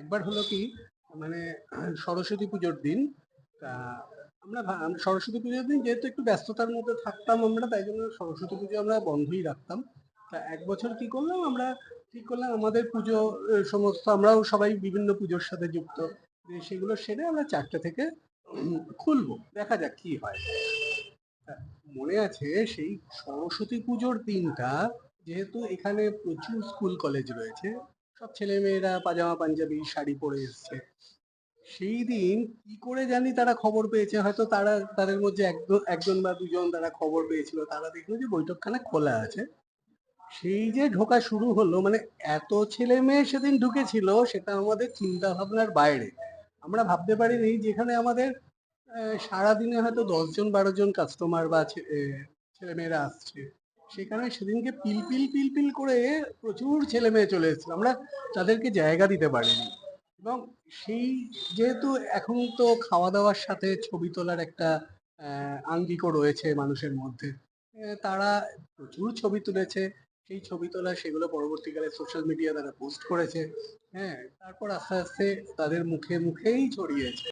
একবার হলো কি মানে সরস্বতী পুজোর দিন, তা আমরা সরস্বতী পুজোর দিন যেহেতু একটু ব্যস্ততার মধ্যে থাকতাম আমরা, তাই জন্য সরস্বতী পুজো আমরা বন্ধই রাখতাম। তা এক বছর কি করলাম, আমরা ঠিক করলাম, আমাদের পুজো সমস্ত আমরাও সবাই বিভিন্ন পুজোর সাথে যুক্ত। সেগুলো সেরে আমরা চারটে থেকে খুলবো, দেখা যাক কি হয়। মনে আছে সেই সরস্বতী পুজোর দিনটা, যেহেতু এখানে প্রচুর স্কুল কলেজ রয়েছে সব ছেলে মেয়েরা পাজামা পাঞ্জাবি, শাড়ি পরে এসছে। সেই দিন কি করে জানি তারা খবর পেয়েছে, হয়তো তারা, তাদের মধ্যে একজন বা দুজন তারা খবর পেয়েছিল। তারা দেখল যে বৈঠকখানা খোলা আছে। সেই যে ঢোকা শুরু হলো মানে এত ছেলে মেয়ে সেদিন ঢুকেছিল, সেটা আমাদের চিন্তা ভাবনার বাইরে। আমরা ভাবতে পারিনি যেখানে আমাদের সারাদিনে হয়তো দশজন বারো জন কাস্টমার বা ছেলে মেয়েরা আসছে। সেখানে সেদিনকে পিলপিল পিল পিল পিল করে প্রচুর ছেলে মেয়ে চলে এসেছিল। আমরা তাদেরকে জায়গা দিতে পারিনি। এবং সেই যেহেতু এখন তো খাওয়া দাওয়ার সাথে ছবি তোলার একটা আঙ্গিকও রয়েছে মানুষের মধ্যে তারা প্রচুর ছবি তুলেছে। সেই ছবি তোলা সেগুলো পরবর্তীকালে সোশ্যাল মিডিয়া তারা পোস্ট করেছে। হ্যাঁ তারপর আস্তে আস্তে তাদের মুখে মুখেই ছড়িয়েছে।